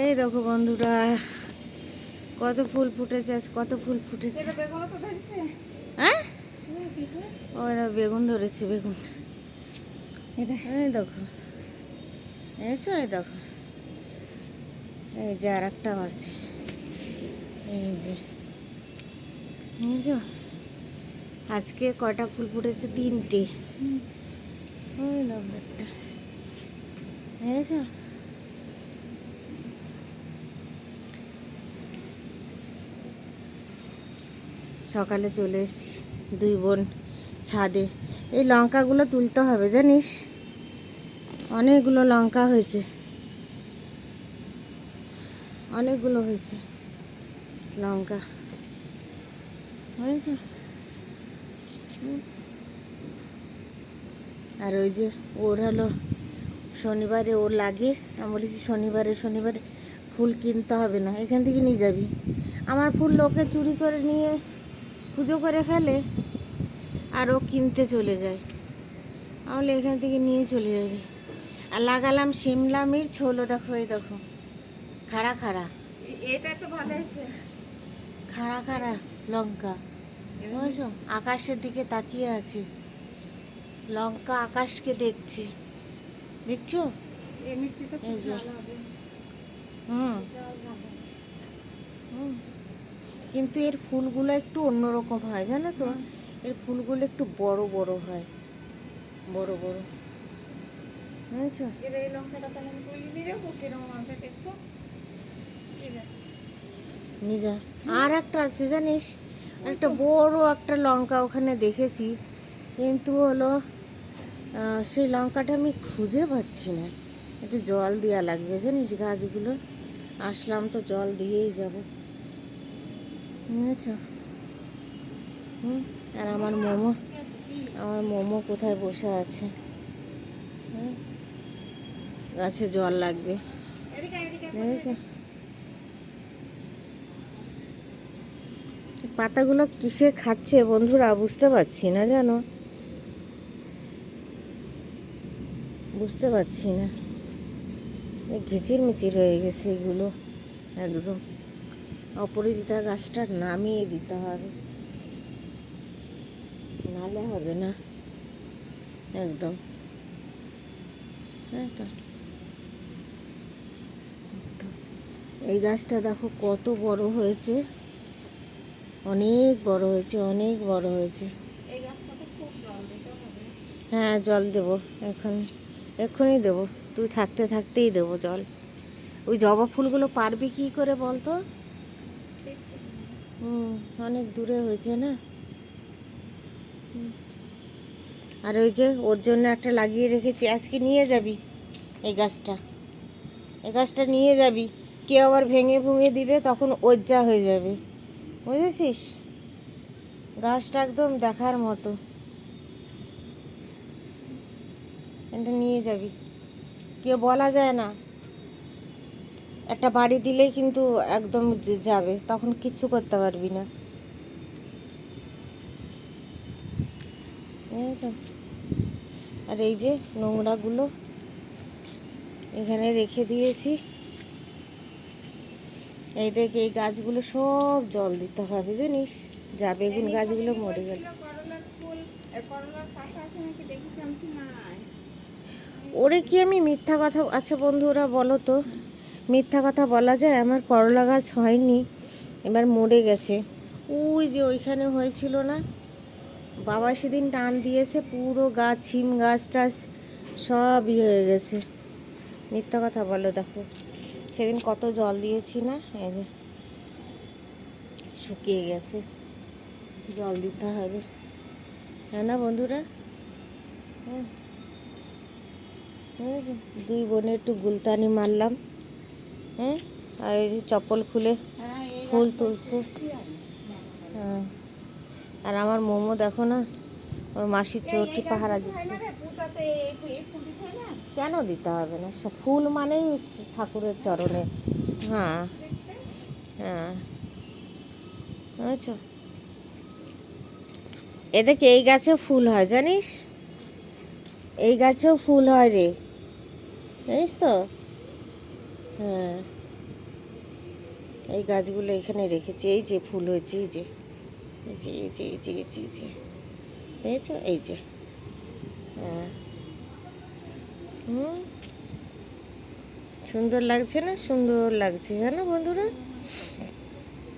এই দেখো বন্ধুরা কত ফুল ফুটেছে আজ কত ফুল ফুটেছে। হ্যাঁ? বেগুন ধরেছে বেগুন। এই দেখো এসো এই দেখো। এই যে আর একটাও আছে। এই যে বুঝছ আজকে কটা ফুল ফুটেছে? তিনটে। ওই দেখো একটা। বুঝছ সকালে চলে এসেছি, দুই বোন ছাদে। এই লঙ্কাগুলো তুলতে হবে, জানিস? অনেকগুলো লঙ্কা হয়েছে। অনেকগুলো হয়েছে লঙ্কা। হুম। আর ওই যে ওর হলো, শনিবারে ওর লাগে। আমি বলেছি শনিবারে শনিবারে ফুল কিনতে হবে না, এখান থেকে নিয়ে যাবি। আমার ফুল লোকে চুরি করে নিয়ে পুজো করে ফেলে আর ও কিনতে চলে যায়। তাহলে এখান থেকে নিয়ে চলে যাবে। আর লাগালাম শিমলা মির্চ হলো দেখো এই দেখো খাড়া খাড়া। এটা তো ভালো হয়েছে। খাড়া খাড়া লঙ্কা বুঝছ? আকাশের দিকে তাকিয়ে আছে। লঙ্কা আকাশকে দেখছে। দেখছ? হুম। হুম। কিন্তু এর ফুলগুলো একটু অন্যরকম হয় জানো তো? এর ফুলগুলো একটু বড় বড় হয়। বড় বড়। বুঝছ। নিজা আর একটা আছে জানিস? একটা বড় একটা লঙ্কা ওখানে দেখেছি। কিন্তু হলো সেই লঙ্কাটা আমি খুঁজে পাচ্ছি না। একটু জল দেওয়া লাগবে জানিস? গাছগুলো। আসলাম তো জল দিয়েই যাব। হুম, আর আমার মোমো আমার মোমো কোথায় বসে আছে? গাছে জল লাগবে। বুঝেছ? পাতাগুলো কিসে খাচ্ছে বন্ধুরা বুঝতে পারছি না জানো? বুঝতে পারছি না। ঘিচির মিচির হয়ে গেছে এগুলো একদম। অপরাজিতা গাছটা নামিয়ে দিতে হবে। নালে হবে না। একদম। হ্যাঁ তো। এই গাছটা দেখো কত বড় হয়েছে। অনেক বড় হয়েছে অনেক বড় হয়েছে। হ্যাঁ জল দেব এখন। এক্ষুনি দেব। তুই থাকতে থাকতেই দেবো জল। ওই জবা ফুলগুলো পারবি কি করে বলতো? হুম, অনেক দূরে হয়েছে না? আর ওই যে ওর জন্য একটা লাগিয়ে রেখেছি, আজকে নিয়ে যাবি এই গাছটা। এই গাছটা নিয়ে যাবি, কেউ আবার ভেঙে ভুঙে দিবে, তখন ওজ্জা হয়ে যাবে। বুঝেছিস? গাছটা একদম দেখার মতো। এটা নিয়ে যাবি। কেউ বলা যায় না। একটা বাড়ি দিলেই কিন্তু একদম যাবে তখন কিচ্ছু করতে পারবি না। আর এই যে নোংরাগুলো এখানে রেখে দিয়েছি। এই দেখে এই গাছগুলো সব জল দিতে হবে জানিস? যা বেগুন গাছগুলো মরে গেল। ওরে কি আমি মিথ্যা কথা আচ্ছা বন্ধুরা বলো তো। মিথ্যা কথা বলা যায়, আমার করলা গাছ হয়নি, এবার মরে গেছে। ওই যে ওইখানে হয়েছিল না? বাবা সেদিন টান দিয়েছে, পুরো গাছ ছিম গাছ টাছ সব ইয়ে হয়ে গেছে। মিথ্যা কথা বলো দেখো। সেদিন কত জল দিয়েছি না? এই যে, শুকিয়ে গেছে। জল দিতে হবে। হ্যাঁ না বন্ধুরা? হ্যাঁ। দুই বোনে একটু গুলতানি মারলাম। হ্যাঁ আর যে চপ্পল খুলে ফুল তুলছে। হ্যাঁ। আর আমার মোমো দেখো না, ওর মাসির চোরটি পাহারা দিচ্ছে। কেন দিতে হবে না? ফুল মানেই ঠাকুরের চরণে। হ্যাঁ। হ্যাঁ। বুঝেছ? এদিকে এই গাছেও ফুল হয়, জানিস? এই গাছেও ফুল হয় রে। জানিস তো? হ্যাঁ। এই গাছগুলো এখানে রেখেছি। এই যে ফুল হয়েছে, এই যে। এই যে এই যে এই যে এই যে এই যে। দেখেছ? এই যে। হ্যাঁ। হুম। সুন্দর লাগছে না? সুন্দর লাগছে। হ্যাঁ না বন্ধুরা?